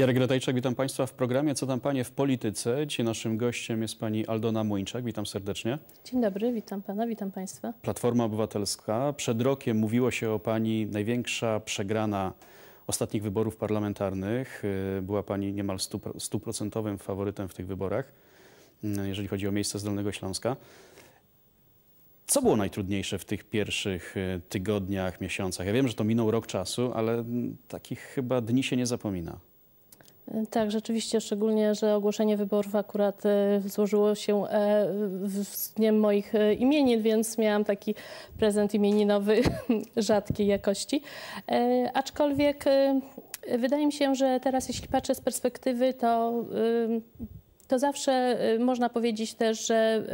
Jarek Ratajczak, witam Państwa w programie Co tam Panie w polityce. Dzisiaj naszym gościem jest Pani Aldona Młyńczak. Witam serdecznie. Dzień dobry, witam Pana, witam Państwa. Platforma Obywatelska. Przed rokiem mówiło się o Pani największa przegrana ostatnich wyborów parlamentarnych. Y, Była Pani niemal stu- stuprocentowym faworytem w tych wyborach, y, jeżeli chodzi o miejsce z Dolnego Śląska. Co było najtrudniejsze w tych pierwszych y, tygodniach, miesiącach? Ja wiem, że to minął rok czasu, ale mm, takich chyba dni się nie zapomina. Tak, rzeczywiście, szczególnie, że ogłoszenie wyborów akurat e, złożyło się e, z dniem moich e, imienin, więc miałam taki prezent imieninowy rzadkiej jakości. Aczkolwiek wydaje mi się, że teraz jeśli patrzę z perspektywy, to to zawsze można powiedzieć też, że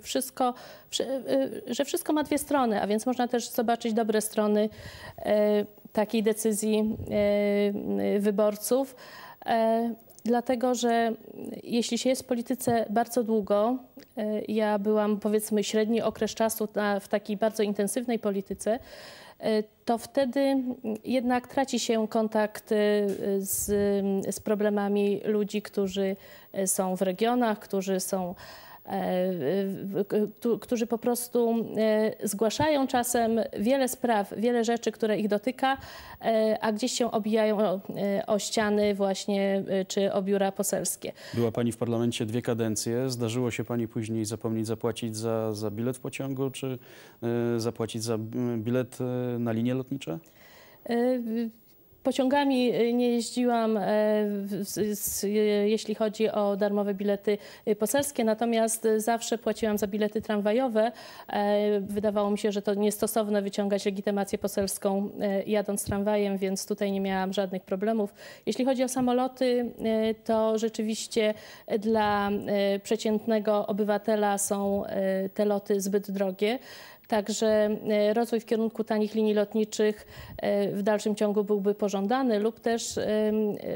wszystko, wszy- że wszystko ma dwie strony, a więc można też zobaczyć dobre strony takiej decyzji wyborców. E, Dlatego, że jeśli się jest w polityce bardzo długo, y, ja byłam powiedzmy średni okres czasu w takiej bardzo intensywnej polityce, y, to wtedy jednak traci się kontakt z, z problemami ludzi, którzy są w regionach, którzy są e, którzy po prostu e, zgłaszają czasem wiele spraw, wiele rzeczy, które ich dotyka, e, a gdzieś się obijają o, e, o ściany właśnie, e, czy o biura poselskie. Była Pani w parlamencie dwie kadencje. Zdarzyło się Pani później zapomnieć zapłacić za, za bilet w pociągu, czy zapłacić za bilet na linie lotnicze? Pociągami e, nie jeździłam, e, jeśli chodzi o darmowe bilety e, poselskie, natomiast zawsze płaciłam za bilety tramwajowe. Wydawało mi się, że to niestosowne wyciągać legitymację poselską jadąc tramwajem, więc tutaj nie miałam żadnych problemów. Jeśli chodzi o samoloty, to rzeczywiście dla przeciętnego obywatela są te loty zbyt drogie. Także e, rozwój w kierunku tanich linii lotniczych e, w dalszym ciągu byłby pożądany lub też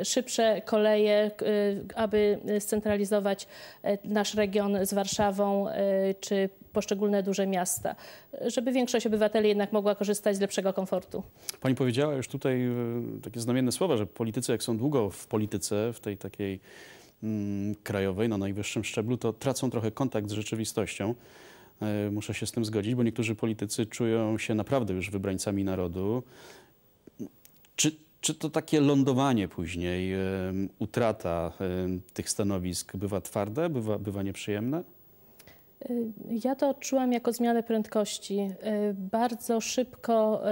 szybsze koleje, e, aby scentralizować nasz region z Warszawą czy poszczególne duże miasta, żeby większość obywateli jednak mogła korzystać z lepszego komfortu. Pani powiedziała już tutaj takie znamienne słowa, że politycy, jak są długo w polityce, w tej takiej mm, krajowej, na najwyższym szczeblu, to tracą trochę kontakt z rzeczywistością. Y, Muszę się z tym zgodzić, bo niektórzy politycy czują się naprawdę już wybrańcami narodu. Czy, czy to takie lądowanie później, y, utrata y, tych stanowisk bywa twarde, bywa, bywa nieprzyjemne? Ja to odczułam jako zmianę prędkości. Bardzo szybko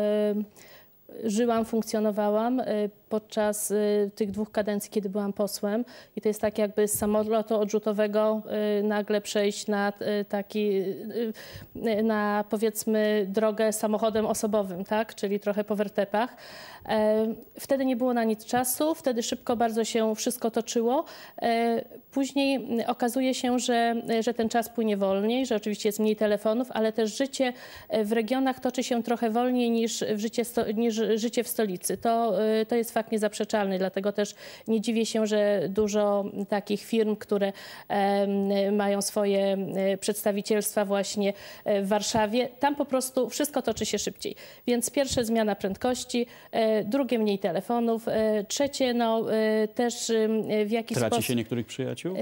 żyłam, funkcjonowałam podczas y, tych dwóch kadencji, kiedy byłam posłem. I to jest tak jakby z samolotu odrzutowego y, nagle przejść na y, taki, na powiedzmy drogę samochodem osobowym, tak? Czyli trochę po wertepach. E, Wtedy nie było na nic czasu, wtedy szybko bardzo się wszystko toczyło. E, Później okazuje się, że, że ten czas płynie wolniej, że oczywiście jest mniej telefonów, ale też życie e, w regionach toczy się trochę wolniej niż, w życie, niż życie w stolicy. To, to jest fakt niezaprzeczalny, dlatego też nie dziwię się, że dużo takich firm, które mają swoje e, przedstawicielstwa właśnie e, w Warszawie, tam po prostu wszystko toczy się szybciej. Więc pierwsze zmiana prędkości, e, drugie mniej telefonów, trzecie no też w jakiś Traci sposób... się niektórych przyjaciół?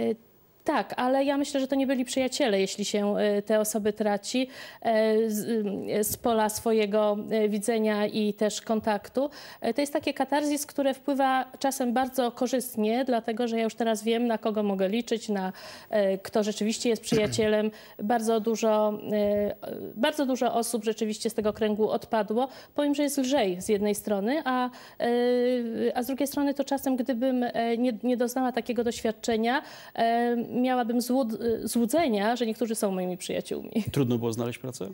Tak, ale ja myślę, że to nie byli przyjaciele, jeśli się e, te osoby traci e, z, e, z pola swojego widzenia i też kontaktu. To jest takie katarzis, które wpływa czasem bardzo korzystnie, dlatego że ja już teraz wiem, na kogo mogę liczyć, na kto rzeczywiście jest przyjacielem. Bardzo dużo, bardzo dużo osób rzeczywiście z tego kręgu odpadło. Powiem, że jest lżej z jednej strony, a, a z drugiej strony to czasem, gdybym nie, nie doznała takiego doświadczenia, miałabym złud, złudzenia, że niektórzy są moimi przyjaciółmi. Trudno było znaleźć pracę?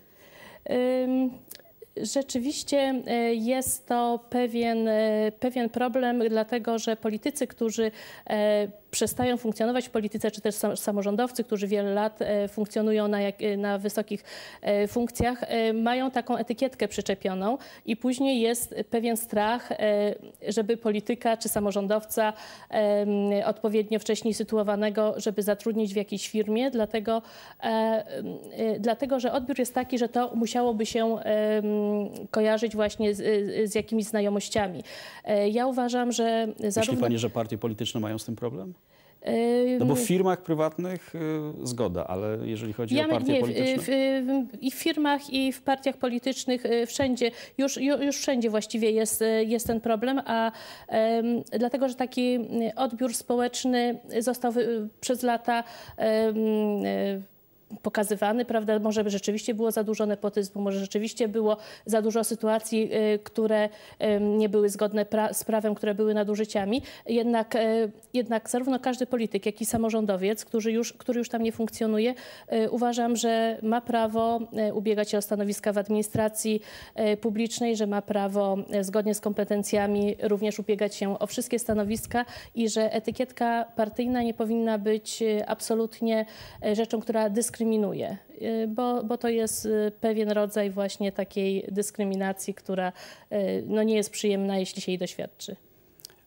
Rzeczywiście e, jest to pewien, e, pewien problem, dlatego że politycy, którzy e, przestają funkcjonować w polityce, czy też samorządowcy, którzy wiele lat funkcjonują na, na wysokich funkcjach, mają taką etykietkę przyczepioną i później jest pewien strach, żeby polityka czy samorządowca odpowiednio wcześniej sytuowanego, żeby zatrudnić w jakiejś firmie, dlatego, dlatego że odbiór jest taki, że to musiałoby się kojarzyć właśnie z, z jakimiś znajomościami. E, ja uważam, że zarówno... Myśli pani, że partie polityczne mają z tym problem? No bo w firmach prywatnych y, zgoda, ale jeżeli chodzi ja, o partie nie, polityczne? W, w, I w firmach, i w partiach politycznych y, wszędzie, już, już wszędzie właściwie jest, y, jest ten problem, a um, dlatego, że taki odbiór społeczny został przez lata um, pokazywany, prawda? Może rzeczywiście było za dużo nepotyzmu, może rzeczywiście było za dużo sytuacji, y, które nie były zgodne z prawem, które były nadużyciami. Jednak, y, jednak zarówno każdy polityk, jak i samorządowiec, który już, który już tam nie funkcjonuje, y, uważam, że ma prawo ubiegać się o stanowiska w administracji publicznej, że ma prawo zgodnie z kompetencjami również ubiegać się o wszystkie stanowiska i że etykietka partyjna nie powinna być absolutnie rzeczą, która dyskryminuje dyskryminuje, y, bo, bo to jest y, pewien rodzaj właśnie takiej dyskryminacji, która y, no, nie jest przyjemna, jeśli się jej doświadczy.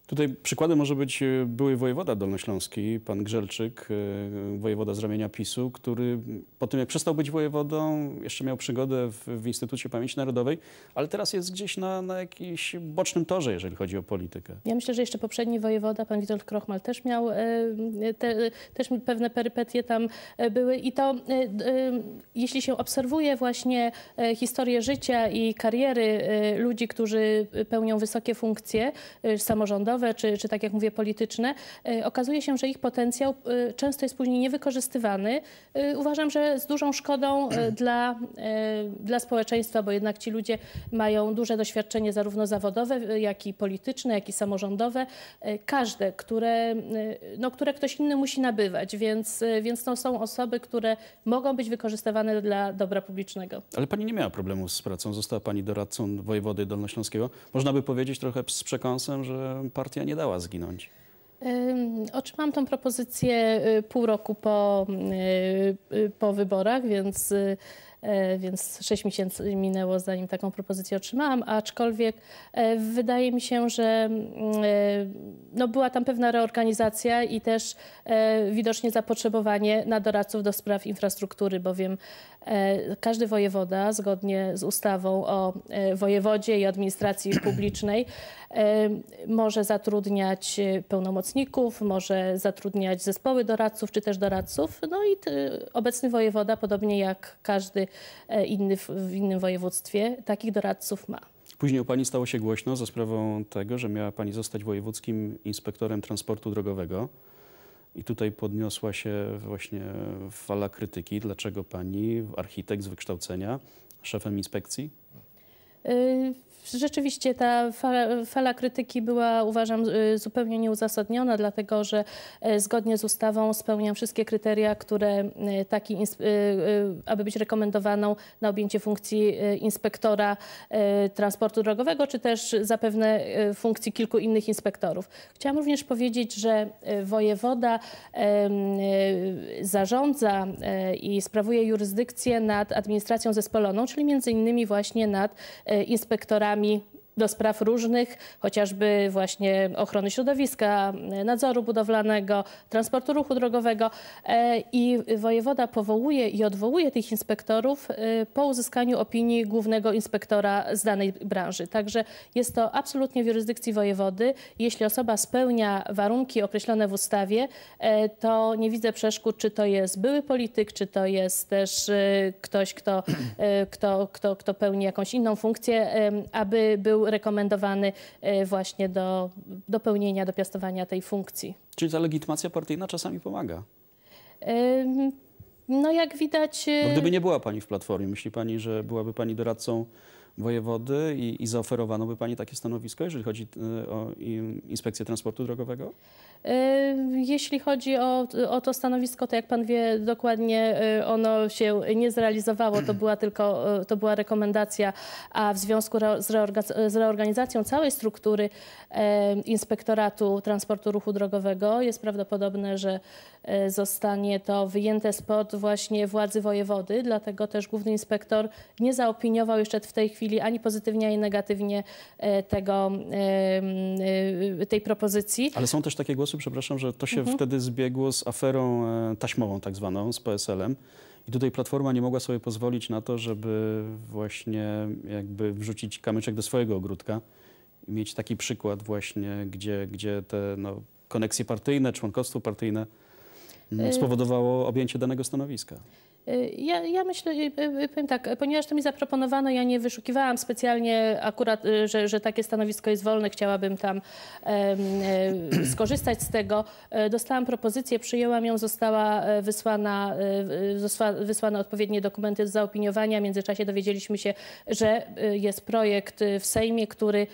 Tutaj przykładem może być e, były wojewoda dolnośląski, pan Grzelczyk, e, wojewoda z ramienia PiSu, który po tym jak przestał być wojewodą, jeszcze miał przygodę w, w Instytucie Pamięci Narodowej, ale teraz jest gdzieś na, na jakimś bocznym torze, jeżeli chodzi o politykę. Ja myślę, że jeszcze poprzedni wojewoda, pan Witold Krochmal, też miał, e, te, też pewne perypetie tam były i to, jeśli się obserwuje właśnie historię życia i kariery ludzi, którzy pełnią wysokie funkcje samorządowe, czy, czy tak jak mówię, polityczne, e, okazuje się, że ich potencjał e, często jest później niewykorzystywany. E, uważam, że z dużą szkodą dla, dla społeczeństwa, bo jednak ci ludzie mają duże doświadczenie zarówno zawodowe, jak i polityczne, jak i samorządowe. Każde, które, no, które ktoś inny musi nabywać, więc, więc to są osoby, które mogą być wykorzystywane dla dobra publicznego. Ale pani nie miała problemu z pracą. Została pani doradcą wojewody dolnośląskiego. Można by powiedzieć trochę z przekąsem, że partia partia nie dała zginąć. Otrzymałam tą propozycję y, pół roku po, y, y, po wyborach, więc więc sześć miesięcy minęło, zanim taką propozycję otrzymałam, aczkolwiek e, wydaje mi się, że mm, e, no była tam pewna reorganizacja i też widocznie zapotrzebowanie na doradców do spraw infrastruktury, bowiem każdy wojewoda, zgodnie z ustawą o wojewodzie i administracji publicznej, może zatrudniać pełnomocników, może zatrudniać zespoły doradców czy też doradców. No i obecny wojewoda, podobnie jak każdy E, inny w, w innym województwie, takich doradców ma. Później u Pani stało się głośno za sprawą tego, że miała Pani zostać wojewódzkim inspektorem transportu drogowego. I tutaj podniosła się właśnie fala krytyki. Dlaczego Pani, architekt z wykształcenia, szefem inspekcji? Y Rzeczywiście ta fala, fala, krytyki była, uważam, y, zupełnie nieuzasadniona, dlatego że y, zgodnie z ustawą spełniam wszystkie kryteria, które taki, aby być rekomendowaną na objęcie funkcji inspektora transportu drogowego, czy też zapewne funkcji kilku innych inspektorów. Chciałam również powiedzieć, że wojewoda zarządza i sprawuje jurysdykcję nad administracją zespoloną, czyli między innymi właśnie nad inspektorami do spraw różnych, chociażby właśnie ochrony środowiska, nadzoru budowlanego, transportu ruchu drogowego e, i wojewoda powołuje i odwołuje tych inspektorów e, po uzyskaniu opinii głównego inspektora z danej branży. Także jest to absolutnie w jurysdykcji wojewody. Jeśli osoba spełnia warunki określone w ustawie, e, to nie widzę przeszkód, czy to jest były polityk, czy to jest też ktoś, kto, kto, kto, kto pełni jakąś inną funkcję, aby był rekomendowany e, właśnie do, do pełnienia, do piastowania tej funkcji. Czyli ta legitymacja partyjna czasami pomaga? No jak widać... Bo gdyby nie była Pani w Platformie, myśli Pani, że byłaby Pani doradcą wojewody i, i zaoferowano by Pani takie stanowisko, jeżeli chodzi y, o Inspekcję Transportu Drogowego? E, Jeśli chodzi o, o to stanowisko, to jak pan wie dokładnie, e, ono się nie zrealizowało. To była tylko e, to była rekomendacja, a w związku z, reorga- z reorganizacją całej struktury e, Inspektoratu Transportu Ruchu Drogowego jest prawdopodobne, że e, zostanie to wyjęte spod właśnie władzy wojewody. Dlatego też główny inspektor nie zaopiniował jeszcze w tej chwili ani pozytywnie, ani negatywnie e, tego, e, e, tej propozycji. Ale są też takie głosy, przepraszam, że to się wtedy zbiegło z aferą taśmową tak zwaną, z PSL-em. I tutaj Platforma nie mogła sobie pozwolić na to, żeby właśnie jakby wrzucić kamyczek do swojego ogródka i mieć taki przykład właśnie, gdzie, gdzie te no, koneksje partyjne, członkostwo partyjne mm, spowodowało objęcie danego stanowiska. Ja, ja myślę, powiem tak, ponieważ to mi zaproponowano, ja nie wyszukiwałam specjalnie akurat, y, że, że takie stanowisko jest wolne, chciałabym tam e, skorzystać z tego. E, Dostałam propozycję, przyjęłam ją, została e, wysłana, została wysłane odpowiednie dokumenty do zaopiniowania. W międzyczasie dowiedzieliśmy się, że jest projekt w Sejmie, który,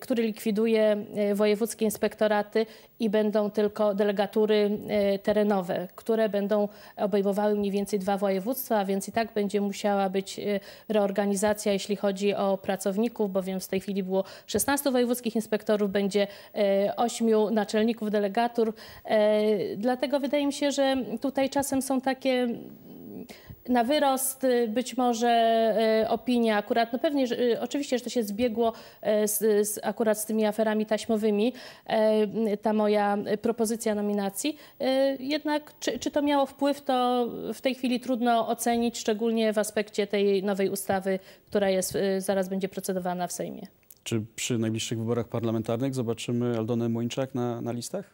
który likwiduje wojewódzkie inspektoraty i będą tylko delegatury terenowe, które będą obejmowały mniej więcej dwa województwa, więc i tak będzie musiała być e, reorganizacja, jeśli chodzi o pracowników, bowiem w tej chwili było 16 wojewódzkich inspektorów, będzie 8 naczelników delegatur. E, Dlatego wydaje mi się, że tutaj czasem są takie na wyrost y, być może y, opinia akurat, no pewnie, że, y, oczywiście, że to się zbiegło z, z, akurat z tymi aferami taśmowymi, ta moja propozycja nominacji. Jednak czy, czy to miało wpływ, to w tej chwili trudno ocenić, szczególnie w aspekcie tej nowej ustawy, która jest, zaraz będzie procedowana w Sejmie. Czy przy najbliższych wyborach parlamentarnych zobaczymy Aldonę Młyńczak na, na listach?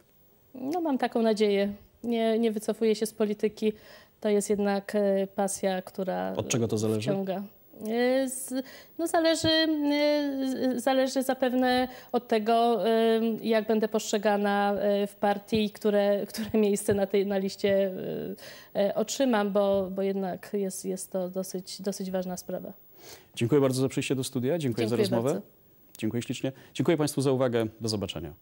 No mam taką nadzieję. Nie, nie wycofuję się z polityki. To jest jednak e, pasja, która Od czego to zależy? wciąga. E, z- No zależy, e, zależy zapewne od tego, jak będę postrzegana w partii, które, które miejsce na tej na liście otrzymam, bo, bo jednak jest, jest to dosyć, dosyć ważna sprawa. Dziękuję bardzo za przyjście do studia, dziękuję, za Dziękuję rozmowę. bardzo. Dziękuję ślicznie. Dziękuję Państwu za uwagę. Do zobaczenia.